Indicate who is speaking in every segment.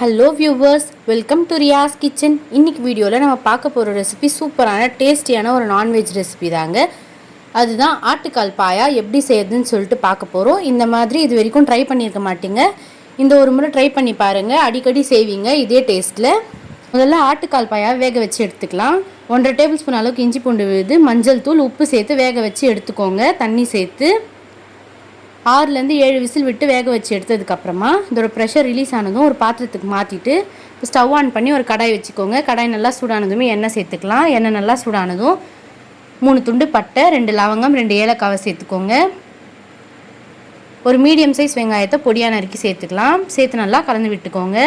Speaker 1: Hello viewers welcome to Riyas kitchen இன்னைக்கு வீடியோவில் நம்ம பார்க்க போகிற ரெசிபி சூப்பரான டேஸ்டியான ஒரு நான்வெஜ் ரெசிபி தாங்க. அதுதான் ஆட்டுக்கால் பாயா எப்படி செய்யறதுன்னு சொல்லிட்டு பார்க்க போகிறோம் இந்த மாதிரி இது வரைக்கும் ட்ரை பண்ணியிருக்க மாட்டீங்க. இந்த ஒரு முறை ட்ரை பண்ணி பாருங்கள் அடிக்கடி செய்வீங்க இதே டேஸ்ட்டில் முதல்ல ஆட்டுக்கால் பாயா வேக வச்சு எடுத்துக்கலாம். ஒன்றரை டேபிள் ஸ்பூன் அளவுக்கு இஞ்சி பூண்டு விழுது மஞ்சள் தூள் உப்பு சேர்த்து வேக வச்சு எடுத்துக்கோங்க. தண்ணி சேர்த்து. ஆறுலேருந்து ஏழு விசில் விட்டு வேக வச்சு எடுத்ததுக்கப்புறமா இதோட ப்ரெஷர் ரிலீஸ் ஆனதும் ஒரு பாத்திரத்துக்கு மாற்றிட்டு ஸ்டவ் ஆன் பண்ணி ஒரு கடாய் வச்சுக்கோங்க. கடாய் நல்லா சூடானதுமே எண்ணெய் சேர்த்துக்கலாம். எண்ணெய் நல்லா சூடானதும் மூணு துண்டு பட்டை ரெண்டு லவங்கம் ரெண்டு ஏலக்காவை சேர்த்துக்கோங்க. ஒரு மீடியம் சைஸ் வெங்காயத்தை பொடியான நறுக்கி சேர்த்துக்கலாம். சேர்த்து நல்லா கலந்து விட்டுக்கோங்க.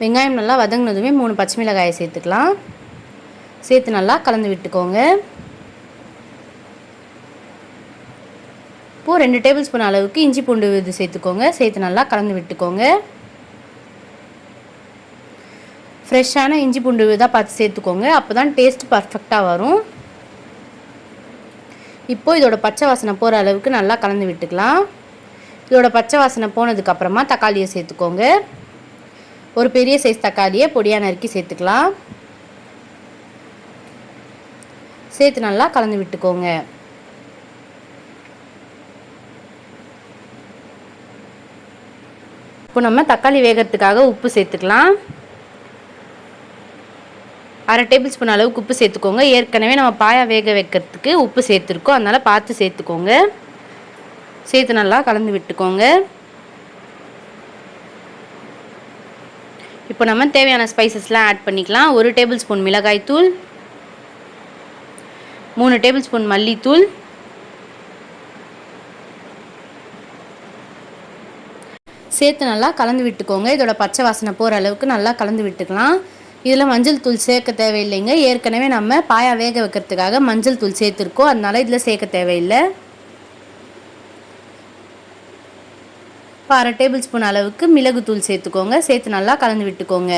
Speaker 1: வெங்காயம் நல்லா வதங்கினதுமே மூணு பச்சை மிளகாயை சேர்த்துக்கலாம். சேர்த்து நல்லா கலந்து விட்டுக்கோங்க. இப்போது ரெண்டு டேபிள் ஸ்பூன் அளவுக்கு இஞ்சி பூண்டு இது சேர்த்துக்கோங்க. சேர்த்து நல்லா கலந்து விட்டுக்கோங்க. ஃப்ரெஷ்ஷான இஞ்சி பூண்டு விதாக பார்த்து சேர்த்துக்கோங்க. அப்போ தான் டேஸ்ட் பர்ஃபெக்டாக வரும். இப்போது இதோட பச்சை வாசனை போகிற அளவுக்கு நல்லா கலந்து விட்டுக்கலாம். இதோட பச்சை வாசனை போனதுக்கப்புறமா தக்காளியை சேர்த்துக்கோங்க. ஒரு பெரிய சைஸ் தக்காளியை பொடியாக நறுக்கி சேர்த்துக்கலாம். சேர்த்து நல்லா கலந்து விட்டுக்கோங்க. இப்போ நம்ம தக்காளி வேகிறதுக்காக உப்பு சேர்த்துக்கலாம். அரை டேபிள் ஸ்பூன் அளவுக்கு உப்பு சேர்த்துக்கோங்க. ஏற்கனவே நம்ம பாயா வேக வைக்கிறதுக்கு உப்பு சேர்த்துருக்கோம். அதனால் பார்த்து சேர்த்துக்கோங்க. சேர்த்து நல்லா கலந்து விட்டுக்கோங்க. இப்போ நம்ம தேவையான ஸ்பைசஸ்லாம் ஆட் பண்ணிக்கலாம். ஒரு டேபிள் ஸ்பூன் மிளகாய் தூள் மூணு டேபிள் ஸ்பூன் மல்லித்தூள் சேர்த்து நல்லா கலந்து விட்டுக்கோங்க. இதோட பச்சை வாசனை போகிற அளவுக்கு நல்லா கலந்து விட்டுக்கலாம். இதில் மஞ்சள் தூள் சேர்க்க தேவையில்லைங்க. ஏற்கனவே நம்ம பாயா வேக வைக்கிறதுக்காக மஞ்சள் தூள் சேர்த்துருக்கோம். அதனால இதில் சேர்க்க தேவையில்லை. இப்போ அரை டேபிள் ஸ்பூன் அளவுக்கு மிளகுத்தூள் சேர்த்துக்கோங்க. சேர்த்து நல்லா கலந்து விட்டுக்கோங்க.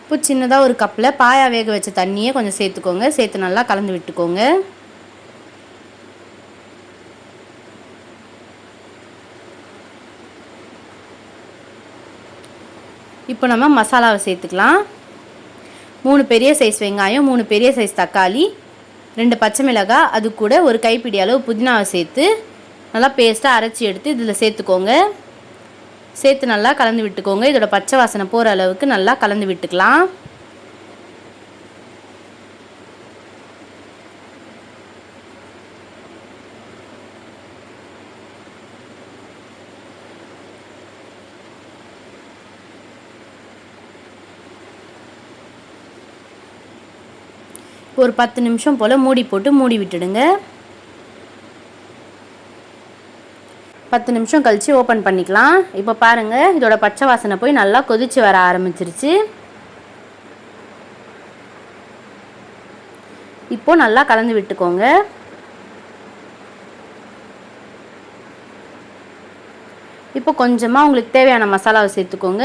Speaker 1: இப்போ சின்னதாக ஒரு கப்பில் பாயா வேக வச்ச தண்ணியை கொஞ்சம் சேர்த்துக்கோங்க. சேர்த்து நல்லா கலந்து விட்டுக்கோங்க. இப்போ நம்ம மசாலாவை சேர்த்துக்கலாம். மூணு பெரிய சைஸ் வெங்காயம் மூணு பெரிய சைஸ் தக்காளி ரெண்டு பச்சை மிளகாய் அது கூட ஒரு கைப்பிடி அளவு புதினாவை சேர்த்து நல்லா பேஸ்ட்டாக அரைச்சி எடுத்து இதில் சேர்த்துக்கோங்க. சேர்த்து நல்லா கலந்து விட்டுக்கோங்க. இதோட பச்சை வாசனை போகிற அளவுக்கு நல்லா கலந்து விட்டுக்கலாம். ஒரு பத்து நிமிஷம் போல் மூடி போட்டு மூடி விட்டுடுங்க. பத்து நிமிஷம் கழித்து ஓப்பன் பண்ணிக்கலாம். இப்போ பாருங்கள் இதோட பச்சை வாசனை போய் நல்லா கொதித்து வர ஆரம்பிச்சிருச்சு. இப்போது நல்லா கலந்து விட்டுக்கோங்க. இப்போ கொஞ்சமாக உங்களுக்கு தேவையான மசாலாவை சேர்த்துக்கோங்க.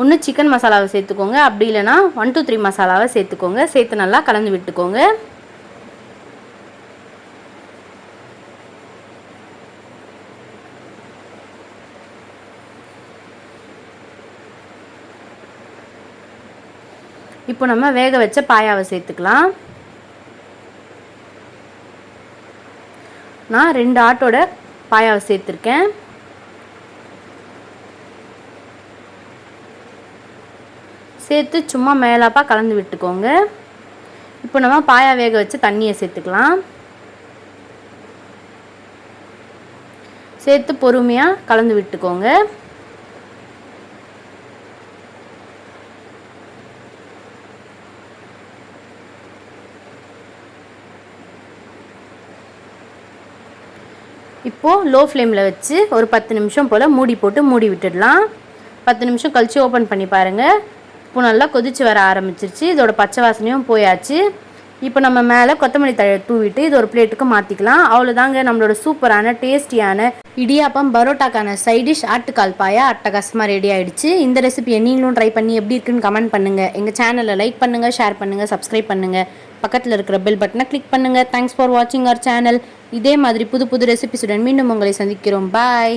Speaker 1: ஒன்று சிக்கன் மசாலாவை சேர்த்துக்கோங்க. அப்படி இல்லைனா ஒன் டூ த்ரீ மசாலாவை சேர்த்துக்கோங்க. சேர்த்து நல்லா கலந்து விட்டுக்கோங்க. இப்போ நம்ம வேக வச்ச பாயாவை சேர்த்துக்கலாம். நான் ரெண்டு ஆட்டோட பாயாவை சேர்த்துருக்கேன். சேர்த்து சும்மா மேலாப்பாக கலந்து விட்டுக்கோங்க. இப்போ நம்ம பாயா வேக வச்சு தண்ணியை சேர்த்துக்கலாம். சேர்த்து பொறுமையாக கலந்து விட்டுக்கோங்க. இப்போது லோ ஃப்ளேமில் வச்சு ஒரு பத்து நிமிஷம் போல் மூடி போட்டு மூடி விட்டுடலாம். பத்து நிமிஷம் கழித்து ஓப்பன் பண்ணி பாருங்கள் இப்போ நல்லா கொதித்து வர ஆரம்பிச்சிருச்சு. இதோட பச்சை வாசனையும் போயாச்சு. இப்போ நம்ம மேலே கொத்தமல்லி தழை தூவிட்டு இது ஒரு பிளேட்டுக்கு மாற்றிக்கலாம் அவ்வளோதாங்க நம்மளோட சூப்பரான டேஸ்டியான இடியாப்பம் பரோட்டாக்கான சைடிஷ் ஆட்டுக்கால் பாயா அட்டகாசமாக ரெடி ஆகிடுச்சு இந்த ரெசிபியை நீங்களும் ட்ரை பண்ணி எப்படி இருக்குன்னு கமெண்ட் பண்ணுங்கள் எங்கள் சேனலை லைக் பண்ணுங்கள் ஷேர் பண்ணுங்கள் சப்ஸ்கிரைப் பண்ணுங்கள் பக்கத்தில் இருக்கிற பெல் பட்டனை கிளிக் பண்ணுங்கள் தேங்க்ஸ் ஃபார் வாட்சிங் அவர் சேனல் இதே மாதிரி புது புது ரெசிபிஸுடன் மீண்டும் உங்களை சந்திக்கிறோம். பாய்